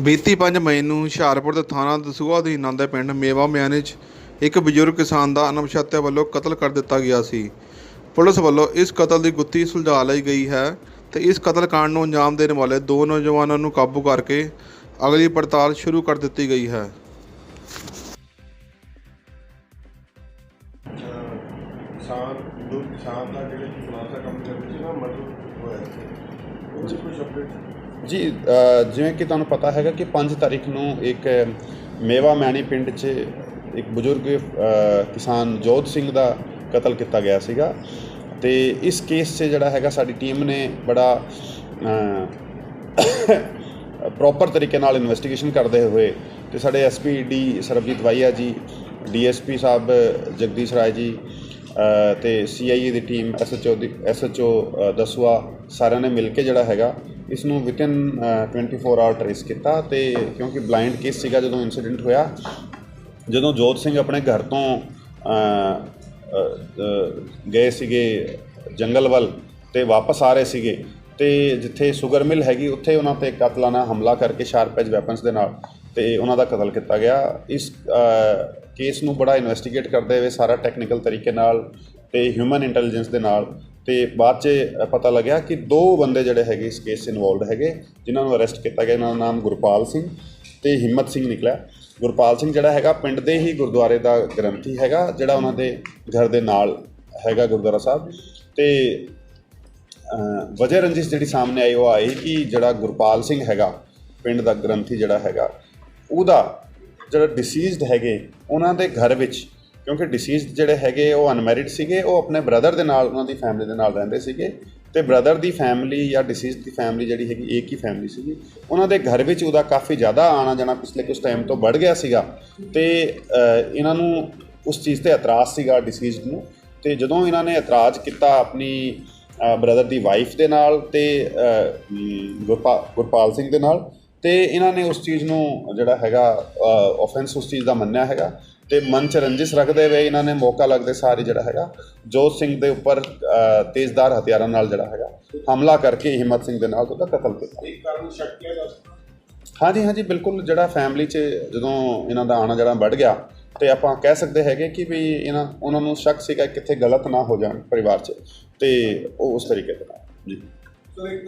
ਬੀਤੀ 5 ਮਈ ਨੂੰ ਹੁਸ਼ਿਆਰਪੁਰ ਦੇ ਥਾਣਾ ਦਸੂਹਾ ਅਧੀਨ ਆਉਂਦੇ ਪਿੰਡ ਮੇਵਾ ਮਿਆਨੀ 'ਚ ਇੱਕ ਬਜ਼ੁਰਗ ਕਿਸਾਨ ਦਾ ਅਣਪਛਾਤੇ ਵੱਲੋਂ ਕਤਲ ਕਰ ਦਿੱਤਾ ਗਿਆ ਸੀ। ਪੁਲਿਸ ਵੱਲੋਂ ਇਸ ਕਤਲ ਦੀ ਗੁੱਥੀ ਸੁਲਝਾ ਲਈ ਗਈ ਹੈ ਤੇ ਇਸ ਕਤਲ ਕਾਂਡ ਨੂੰ ਅੰਜਾਮ ਦੇਣ ਵਾਲੇ ਦੋ ਨੌਜਵਾਨਾਂ ਨੂੰ ਕਾਬੂ ਕਰਕੇ ਅਗਲੀ ਪੜਤਾਲ ਸ਼ੁਰੂ ਕਰ ਦਿੱਤੀ ਗਈ ਹੈ। ਕਿਸਾਨ ਦੋ ਕਿਸਾਨ ਦਾ ਜਿਹੜੇ ਕਿ ਖੁਲਾਸਾ ਕੰਮ ਕਰਦੇ ਸੀ ਨਾ ਮਰਡਰ ਹੋਇਆ ਸੀ। ਉਹਦੀ ਕੁਝ ਅਪਡੇਟ ਜੀ ਜਿਵੇਂ ਕਿ ਤੁਹਾਨੂੰ ਪਤਾ ਹੈਗਾ ਕਿ 5 ਤਾਰੀਖ ਨੂੰ ਇੱਕ ਮੇਵਾ ਮੈਣੀ ਪਿੰਡ 'ਚ ਇੱਕ ਬਜ਼ੁਰਗ ਕਿਸਾਨ ਜੋਤ ਸਿੰਘ ਦਾ ਕਤਲ ਕੀਤਾ ਗਿਆ ਸੀਗਾ ਤੇ ਇਸ ਕੇਸ 'ਚ ਜਿਹੜਾ ਹੈਗਾ ਸਾਡੀ ਟੀਮ ਨੇ ਬੜਾ ਪ੍ਰੋਪਰ ਤਰੀਕੇ ਨਾਲ ਇਨਵੈਸਟੀਗੇਸ਼ਨ ਕਰਦੇ ਹੋਏ ਤੇ ਸਾਡੇ ਐਸਪੀ ਡੀ ਸਰਬਜੀਤ ਵਾਈਆ ਜੀ ਡੀਐਸਪੀ ਸਾਹਿਬ ਜਗਦੀਸ਼ ਰਾਏ ਜੀ ਅ, ਤੇ ਸੀਆਈਏ ਦੀ ਟੀਮ ਐਸਐਚਓ ਦੀ ਐਸਐਚਓ ਦਸੂਆ ਸਾਰਿਆਂ ਨੇ ਮਿਲ ਕੇ ਜਿਹੜਾ ਹੈਗਾ ਇਸ ਨੂੰ ਵਿਦਿਨ 24 ਆਵਰ ਟ੍ਰੇਸ ਕੀਤਾ ਤੇ ਕਿਉਂਕਿ ਬਲਾਈਂਡ ਕੇਸ ਸੀਗਾ ਜਦੋਂ ਇਨਸੀਡੈਂਟ ਹੋਇਆ, ਜਦੋਂ ਜੋਤ ਸਿੰਘ ਆਪਣੇ ਘਰ ਤੋਂ ਗਏ ਸੀਗੇ ਜੰਗਲ ਵੱਲ ਤੇ ਵਾਪਸ ਆ ਰਹੇ ਸੀਗੇ ਤੇ ਜਿੱਥੇ ਸ਼ੂਗਰ ਮਿਲ ਹੈਗੀ ਉੱਥੇ ਉਹਨਾਂ ਤੇ ਕਤਲਾਨਾ ਹਮਲਾ ਕਰਕੇ ਸ਼ਾਰਪ ਐਜ ਵੈਪਨਸ ਦੇ ਨਾਲ ਤੇ ਉਹਨਾਂ ਦਾ ਕਤਲ ਕੀਤਾ ਗਿਆ। ਇਸ ਕੇਸ ਨੂੰ ਬੜਾ ਇਨਵੈਸਟੀਗੇਟ ਕਰਦੇ ਹੋਏ ਸਾਰਾ ਟੈਕਨੀਕਲ ਤਰੀਕੇ ਨਾਲ ਤੇ ਹਿਊਮਨ ਇੰਟੈਲੀਜੈਂਸ ਦੇ ਨਾਲ ਤੇ ਬਾਅਦ 'ਚ ਪਤਾ ਲੱਗਿਆ ਕਿ ਦੋ ਬੰਦੇ ਜਿਹੜੇ ਹੈਗੇ ਇਸ ਕੇਸ 'ਚ ਇਨਵੋਲਡ ਹੈਗੇ, ਜਿਨ੍ਹਾਂ ਨੂੰ ਅਰੈਸਟ ਕੀਤਾ ਗਿਆ, ਇਹਨਾਂ ਦਾ ਨਾਮ ਗੁਰਪਾਲ ਸਿੰਘ ਤੇ ਹਿੰਮਤ ਸਿੰਘ ਨਿਕਲਿਆ। ਗੁਰਪਾਲ ਸਿੰਘ ਜਿਹੜਾ ਹੈਗਾ ਪਿੰਡ ਦੇ ਹੀ ਗੁਰਦੁਆਰੇ ਦਾ ਗ੍ਰੰਥੀ ਹੈਗਾ, ਜਿਹੜਾ ਉਹਨਾਂ ਦੇ ਘਰ ਦੇ ਨਾਲ ਹੈਗਾ ਗੁਰਦੁਆਰਾ ਸਾਹਿਬ ਤੇ ਵਜੇ ਰੰਜਿਸ਼ ਜਿਹੜੀ ਸਾਹਮਣੇ ਆਈ, ਉਹ ਆਈ ਕਿ ਜਿਹੜਾ ਗੁਰਪਾਲ ਸਿੰਘ ਹੈਗਾ, ਪਿੰਡ ਦਾ ਗ੍ਰੰਥੀ ਜਿਹੜਾ ਹੈਗਾ, ਉਹਦਾ ਜਿਹੜਾ ਡਿਸੀਜ਼ਡ ਹੈਗੇ, ਉਹਨਾਂ ਦੇ ਘਰ ਵਿੱਚ ਕਿਉਂਕਿ ਡਿਸੀਜ਼ਡ ਜਿਹੜੇ ਹੈਗੇ ਉਹ ਅਨਮੈਰਿਡ ਸੀਗੇ ਉਹ ਆਪਣੇ ਬ੍ਰਦਰ ਦੇ ਨਾਲ ਉਹਨਾਂ ਦੀ ਫੈਮਿਲੀ ਦੇ ਨਾਲ ਰਹਿੰਦੇ ਸੀਗੇ। ਤੇ ਬ੍ਰਦਰ ਦੀ ਫੈਮਿਲੀ ਜਾਂ ਡਿਸੀਜ਼ ਦੀ ਫੈਮਿਲੀ ਜਿਹੜੀ ਹੈਗੀ ਇੱਕ ਹੀ ਫੈਮਿਲੀ ਸੀਗੀ। ਉਹਨਾਂ ਦੇ ਘਰ ਵਿੱਚ ਉਹਦਾ ਕਾਫੀ ਜ਼ਿਆਦਾ ਆਣਾ ਜਾਣਾ ਪਿਛਲੇ ਕੁਝ ਟਾਈਮ ਤੋਂ ਵੱਧ ਗਿਆ ਸੀਗਾ। ਤੇ ਇਹਨਾਂ ਨੂੰ ਉਸ ਚੀਜ਼ ਤੇ ਇਤਰਾਜ਼ ਸੀਗਾ ਡਿਸੀਜ਼ਡ ਨੂੰ। ਤੇ ਜਦੋਂ ਇਹਨਾਂ ਨੇ ਇਤਰਾਜ਼ ਕੀਤਾ ਆਪਣੀ ਬ੍ਰਦਰ ਦੀ ਵਾਈਫ ਦੇ ਨਾਲ ਤੇ ਅ, ਗੁਰਪਾਲ ਸਿੰਘ ਦੇ ਨਾਲ ਤੇ ਇਹਨਾਂ ਨੇ ਉਸ ਚੀਜ਼ ਨੂੰ ਜਿਹੜਾ ਹੈਗਾ ਆਫੈਂਸ ਉਸ ਚੀਜ਼ ਦਾ ਮੰਨਿਆ ਹੈਗਾ। ਤੇ ਮਨ ਚ ਰੰਜਿਸ਼ ਰੱਖਦੇ ਹੋਏ ਇਹਨਾਂ ਨੇ ਮੌਕਾ ਲੱਗਦੇ ਸਾਰੀ ਜਿਹੜਾ ਹੈਗਾ ਜੋਤ ਸਿੰਘ ਦੇ ਉੱਪਰ ਅ, ਤੇਜ਼ਧਾਰ ਹਥਿਆਰਾਂ ਨਾਲ ਜਿਹੜਾ ਹੈਗਾ ਹਮਲਾ ਕਰਕੇ ਹਿੰਮਤ ਸਿੰਘ ਦੇ ਨਾਲ ਉਹਦਾ ਕਤਲ ਕੀਤਾ। ਇੱਕ ਕਾਰਨ ਸ਼ੱਕ ਕਿਹਾ ਜਾ ਸਕਦਾ। ਹਾਂਜੀ ਹਾਂਜੀ ਬਿਲਕੁਲ ਜਿਹੜਾ ਫੈਮਿਲੀ 'ਚ ਜਦੋਂ ਇਹਨਾਂ ਦਾ ਆਣਾ ਜਿਹੜਾ ਵੱਧ ਗਿਆ ਤੇ ਆਪਾਂ ਕਹਿ ਸਕਦੇ ਹੈਗੇ ਕਿ ਵੀ ਇਹਨਾਂ ਉਹਨਾਂ ਨੂੰ ਸ਼ੱਕ ਸੀਗਾ ਕਿੱਥੇ ਗਲਤ ਨਾ ਹੋ ਜਾਣ ਪਰਿਵਾਰ 'ਚ ਤੇ ਉਹ ਉਸ ਤਰੀਕੇ ਦੇ ਨਾਲ ਜੀ